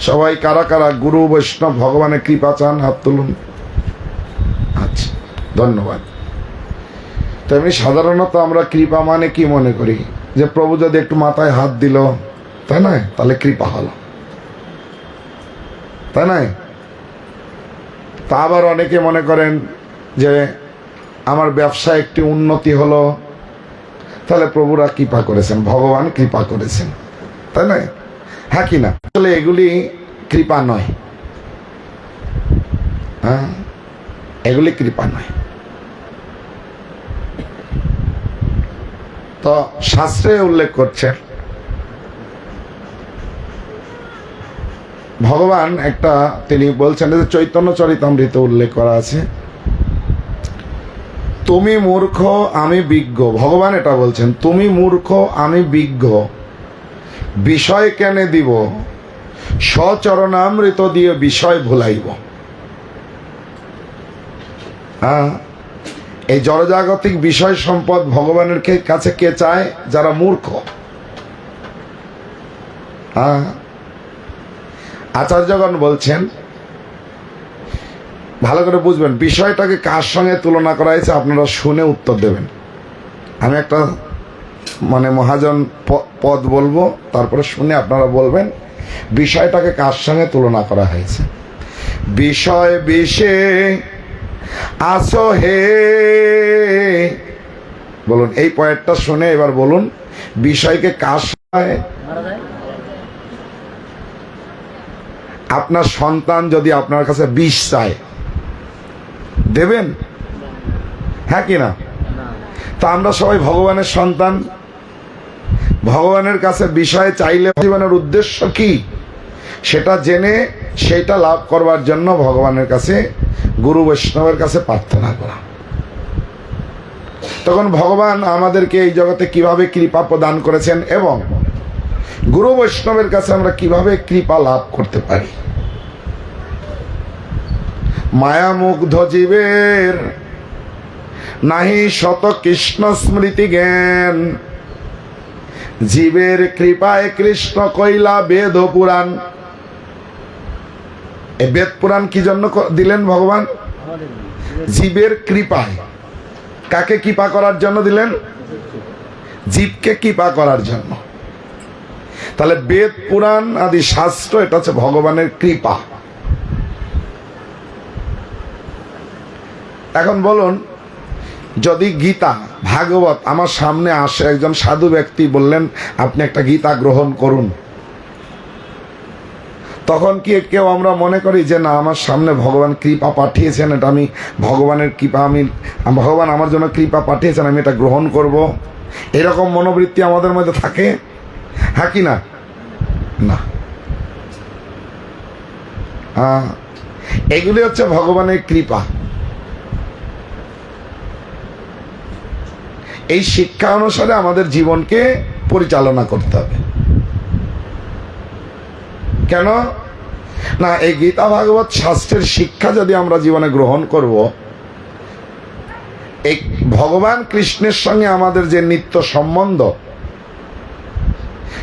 সবাই কারা কারা গুরু, বৈষ্ণব ভগবানের কৃপা চান, হাত তুলুন। আচ্ছা ধন্যবাদ। তেমনি সাধারণত আমরা কৃপা মানে কি মনে করি? যে প্রভু যদি একটু মাথায় হাত দিল, তাই না তাহলে কৃপা হলো। তাই না তা আবার অনেকে মনে করেন যে আমার ব্যবসা একটি উন্নতি হলো, তাহলে প্রভুরা কৃপা করেছেন, ভগবান কৃপা করেছেন। তাই না হ্যাঁ কি না? আসলে এগুলি কৃপা নয়। হ্যাঁ? এগুলি কৃপা নয়। তো শাস্ত্রে উল্লেখ করছেন ভগবান একটা, তিনি বলছেন যে চৈতন্য চরিতামৃত উল্লেখ করা আছে। তুমি মূর্খ, আমি বিজ্ঞ। ভগবান এটা বলছেন, তুমি মূর্খ, আমি বিজ্ঞ। বিষয় কেনে দিব? সচরণামৃত দিয়ে বিষয় ভুলাইব। হ্যাঁ? এই জড়জাগতিক বিষয় সম্পদ ভগবানের কাছে কে চায়? যারা মূর্খ। হ্যাঁ? আচার্যগণ বলছেন, ভালো করে বুঝবেন, বিষয়টাকে কার সঙ্গে তুলনা করা হয়েছে? আপনারা শুনে উত্তর দেবেন। আমি একটা মানে মহাজন পদ বলব, তারপরে শুনে আপনারা বলবেন, বিষয়টাকে কার সঙ্গে তুলনা করা হয়েছে? বিষয় বিষে আসো হে। বলুন, এই পয়েন্টটা শুনে এবার বলুন, বিষয়কে কার সঙ্গে আপনার সন্তান যদি আপনার কাছে বিষ চায়, দেবেন? হ্যাঁ কি না? তা আমরা সবাই ভগবানের সন্তান। ভগবানের কাছে বিষয় চাইলে জীবনের উদ্দেশ্য কি? সেটা জেনে সেটা লাভ করবার জন্য ভগবানের কাছে, গুরু বৈষ্ণবের কাছে প্রার্থনা করা। তখন ভগবান আমাদেরকে এই জগতে কীভাবে কৃপা প্রদান করেছেন এবং গুরু বৈষ্ণবের কাছে আমরা কীভাবে কৃপা লাভ করতে পারি? মায়ামুগ্ধ জীবের নাহি শত কৃষ্ণ স্মৃতি জ্ঞান। জীবের কৃপায় কৃষ্ণ কইলা বেদ পুরাণ। বেদ পুরাণ কি জন্য দিলেন ভগবান? জীবের কৃপায়। কাকে কৃপা করার জন্য দিলেন? জীবকে কৃপা করার জন্য। তাহলে বেদ পুরাণ আদি শাস্ত্র, এটা হচ্ছে ভগবানের কৃপা। এখন বলুন যদি গীতা, ভাগবত আমার সামনে আসে, একজন সাধু ব্যক্তি বললেন, আপনি একটা গীতা গ্রহণ করুন। তখন কি কেউ আমরা মনে করি যে, না, আমার সামনে ভগবান কৃপা পাঠিয়েছেন, এটা আমি ভগবানের কৃপা, আমি, ভগবান আমার জন্য কৃপা পাঠিয়েছেন, আমি এটা গ্রহণ করব। এরকম মনোবৃত্তি আমাদের মধ্যে থাকে? হ্যাঁ কি না? না। এগুলি হচ্ছে ভগবানের কৃপা। এই শিক্ষা অনুসারে আমাদের জীবনকে পরিচালনা করতে হবে। কেন? না, এই গীতা ভাগবত শাস্ত্রের শিক্ষা যদি আমরা জীবনে গ্রহণ করব, এই ভগবান কৃষ্ণের সঙ্গে আমাদের যে নিত্য সম্বন্ধ,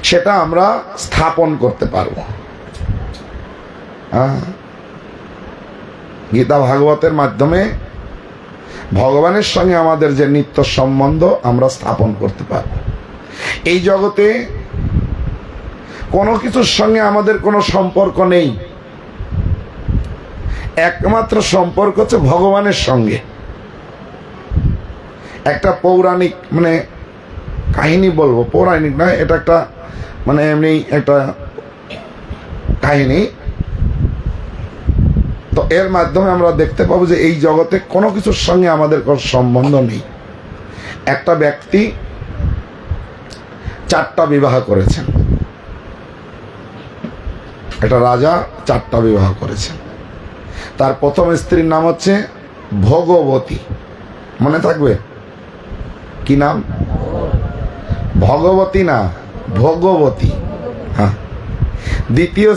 সেটা আমরা স্থাপন করতে পারব। গীতা ভাগবতের মাধ্যমে ভগবানের সঙ্গে আমাদের যে নিত্য সম্বন্ধ আমরা স্থাপন করতে পারব। এই জগতে কোনো কিছুর সঙ্গে আমাদের কোনো সম্পর্ক নেই। একমাত্র সম্পর্ক হচ্ছে ভগবানের সঙ্গে। একটা পৌরাণিক মানে কাহিনী বলব, পৌরাণিক নয়, এটা একটা মানে এমনি একটা কাহিনী। তো এর মাধ্যমে আমরা দেখতে পাবো যে এই জগতে কোনো কিছুর সঙ্গে আমাদের কোনো সম্বন্ধ নেই। একটা ব্যক্তি চারটা বিবাহ করেছেন। একটা রাজা চারটা বিবাহ করেছেন। তার প্রথম স্ত্রীর নাম হচ্ছে ভগবতী। মনে থাকবে? কি নাম? ভগবতী না, ভগবতী। হ্যাঁ। দ্বিতীয়